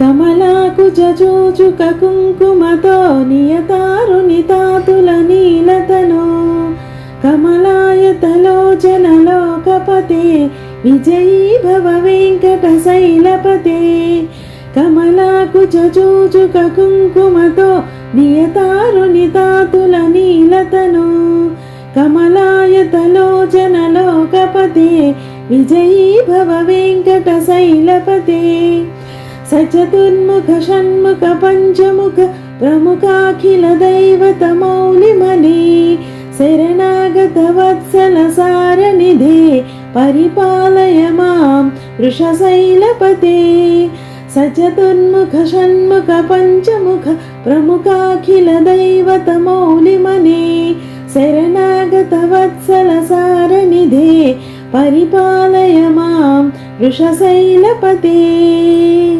కమలాకు జూచుక కుంకుమతో నియతారుని తాతుల నీలతను. కమలాయతలో జనలోకపతే విజయీ భవ వెంకట శైలపతే. కమలాకు జూచుక కుంకుమతో నియతారుని తాతుల నీలతను. కమలాయతలో జనలోకపతే విజయీ భవ వెంకట శైలపతే. సచతుర్ముఖ షణ్ముఖ పంచముఖ ప్రముఖాఖిల దైవత మౌలిమణి శరణాగత వత్సల సారనిధే పరిపాలయ మాం వృషశైలపతే సచతుర్ముఖ షణ్ముఖ పంచముఖ ప్రముఖాఖిల దైవత మౌలిమణి శరణాగత వత్సల సారనిధే పరిపాలయ మాం వృషశైలపతే